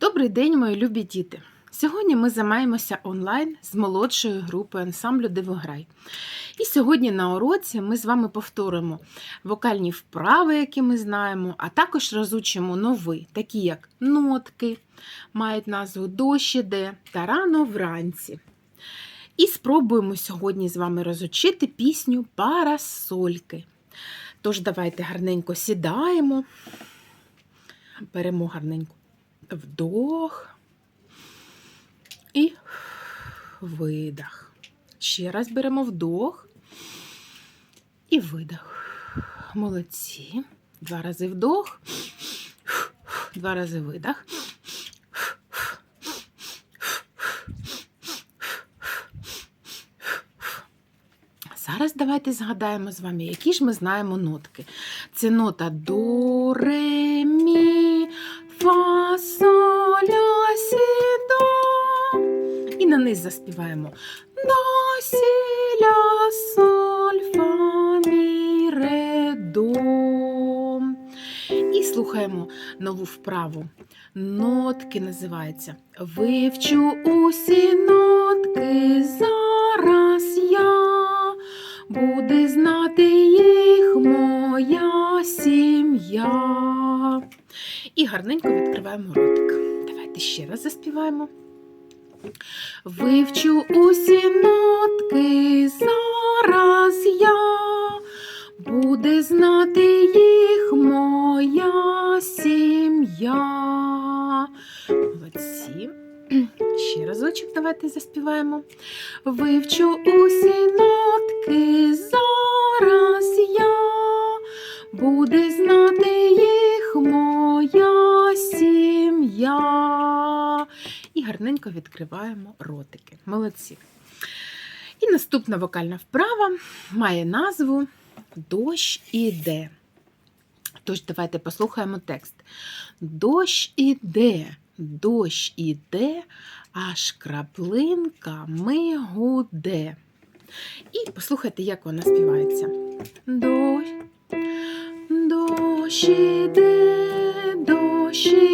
Добрий день, мої любі діти! Сьогодні ми займаємося онлайн з молодшою групою ансамблю Дивограй. І сьогодні на уроці ми з вами повторимо вокальні вправи, які ми знаємо, а також розучимо нові, такі як нотки, мають назву дощ іде та рано вранці. І спробуємо сьогодні з вами розучити пісню Парасольки. Тож давайте гарненько сідаємо, беремо гарненько вдох і видох. Ще раз беремо вдох і видох. Молодці. Два рази вдох, два рази видох. Зараз давайте згадаємо з вами, які ж ми знаємо нотки. Це нота до, ре, на низ заспіваємо до, сі, ля. І слухаємо нову вправу. Нотки називаються. Вивчу усі нотки зараз я. Буде знати їх моя сім'я. І гарненько відкриваємо ротик. Давайте ще раз заспіваємо. Вивчу усі нотки зараз я. Буде знати їх моя сім'я. Молодці. Ще разочок давайте заспіваємо. Вивчу усі нотки зараз я. Буде знати їх моя сім'я. І гарненько відкриваємо ротики. Молодці. І наступна вокальна вправа має назву Дощ іде. Тож, давайте послухаємо текст. Дощ іде, дощ іде, аж краплинками гуде. І послухайте, як вона співається. Дощ, дощ іде, дощ іде,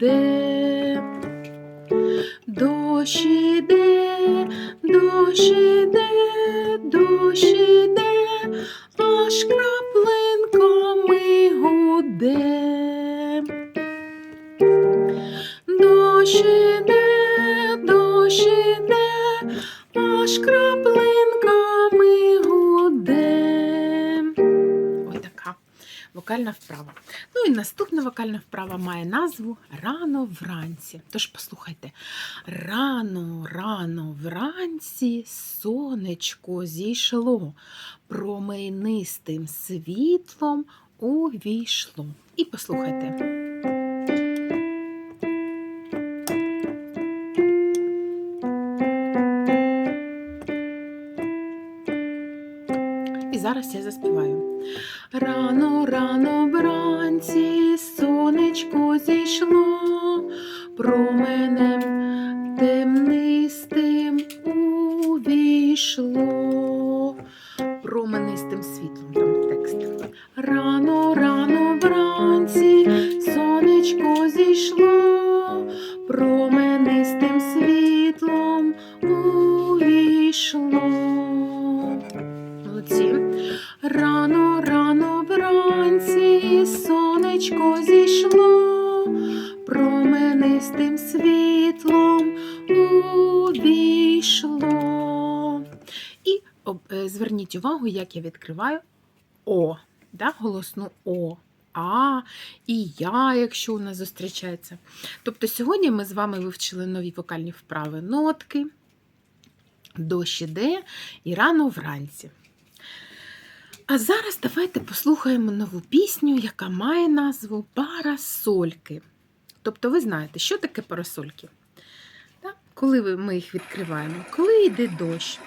гуде. Дощ іде, дощ іде, дощ іде, аж краплинками гуде. Дощ іде, дощ іде, аж краплинками вокальна вправа. Ну і наступна вокальна вправа має назву Рано вранці. Тож послухайте. Рано, рано вранці сонечко зійшло, променистим світлом увійшло. І послухайте. Зараз я заспіваю. Рано, рано вранці сонечко зійшло, променем темнистим увійшло, зверніть увагу, як я відкриваю О, да, голосну О. А і я, якщо у нас зустрічається. Тобто сьогодні ми з вами вивчили нові вокальні вправи нотки, дощ іде і рано вранці. А зараз давайте послухаємо нову пісню, яка має назву Парасольки. Тобто, ви знаєте, що таке парасольки? Коли ми їх відкриваємо? Коли йде дощ.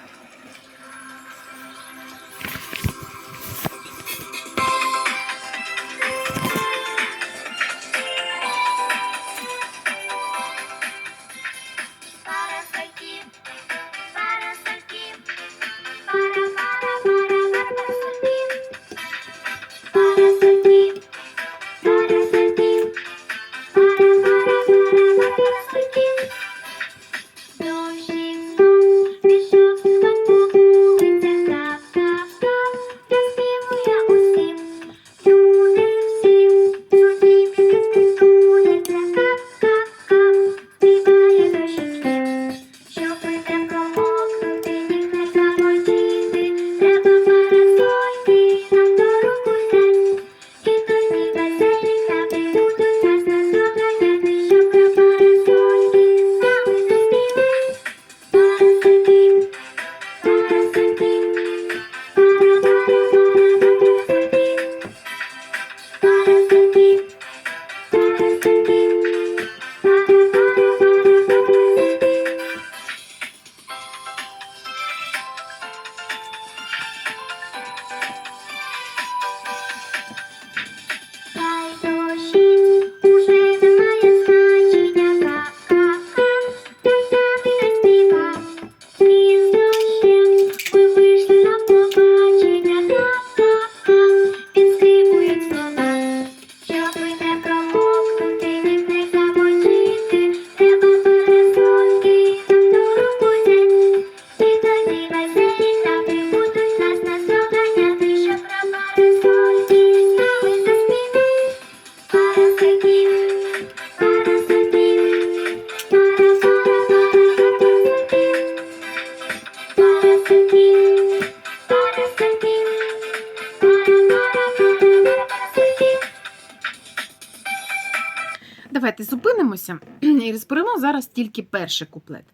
Давайте зупинимося і розберемо зараз тільки перший куплет.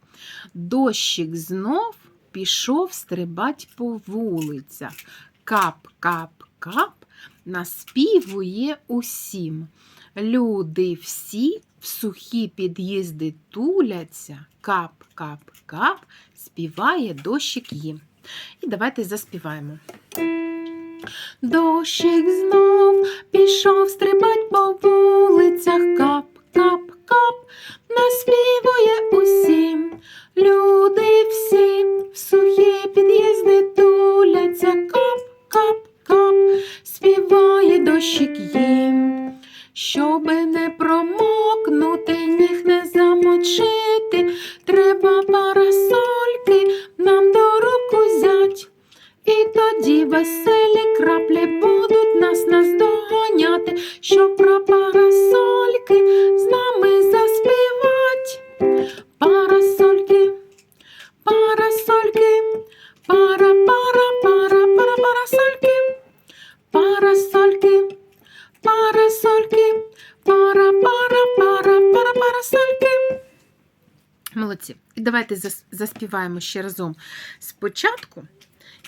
Дощик знов пішов стрибать по вулицях. Кап, кап, кап, наспівує усім. Люди всі в сухі під'їзди туляться. Кап, кап, кап, співає дощик їм. І давайте заспіваємо. Дощик знов пішов стрибать по вулицях. Кап, кап, кап, наспівує усім. Люди всі в сухі під'їзди туляться. Кап, кап, кап, співає дощик їм. Щоби не промокнути, ніг не замочити, треба парасольки нам до рук узять. І тоді веселі краплі Молодці. І давайте заспіваємо ще разом спочатку.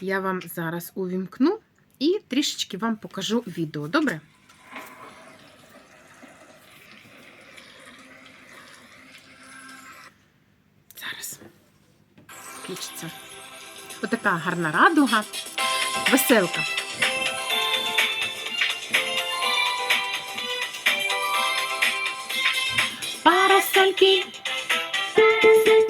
Я вам зараз увімкну і трішечки вам покажу відео. Добре? Зараз включиться. Отака гарна радуга, веселка. Парасольки. Щоб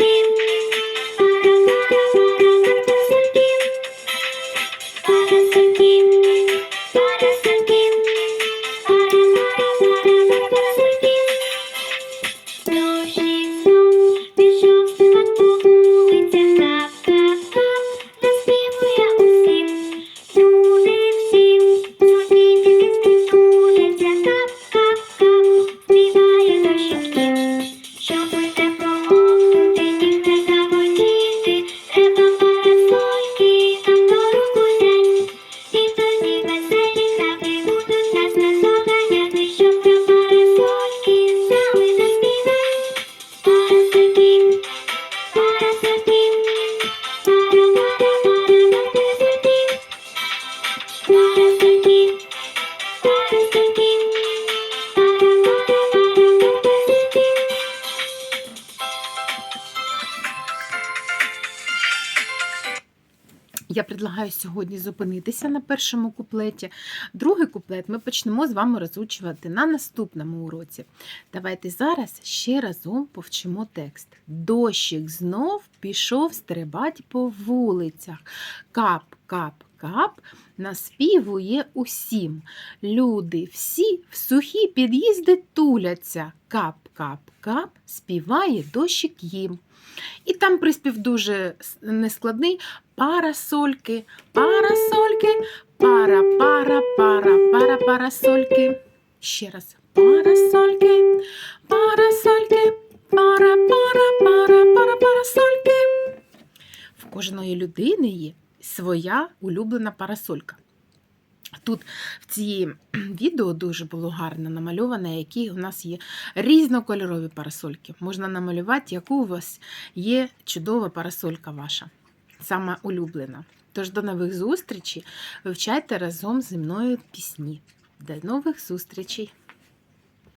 Я предлагаю сьогодні зупинитися на першому куплеті. Другий куплет ми почнемо з вами розучувати на наступному уроці. Давайте зараз ще разом повчимо текст. Дощик знов пішов стрибать по вулицях. Кап, кап, кап, наспівує усім. Люди всі в сухі під'їзди туляться. Кап, кап, кап, співає дощик їм. І там приспів дуже нескладний. Парасольки, парасольки, пара, пара, пара, пара, парасольки. Ще раз. Парасольки, парасольки, пара, пара, пара, пара, парасольки. В кожної людини є своя улюблена парасолька. Тут в цій відео дуже було гарно намальовано, які у нас є різнокольорові парасольки. Можна намалювати, яку у вас є чудова парасолька ваша, сама улюблена. Тож до нових зустрічей. Вивчайте разом зі мною пісні. До нових зустрічей!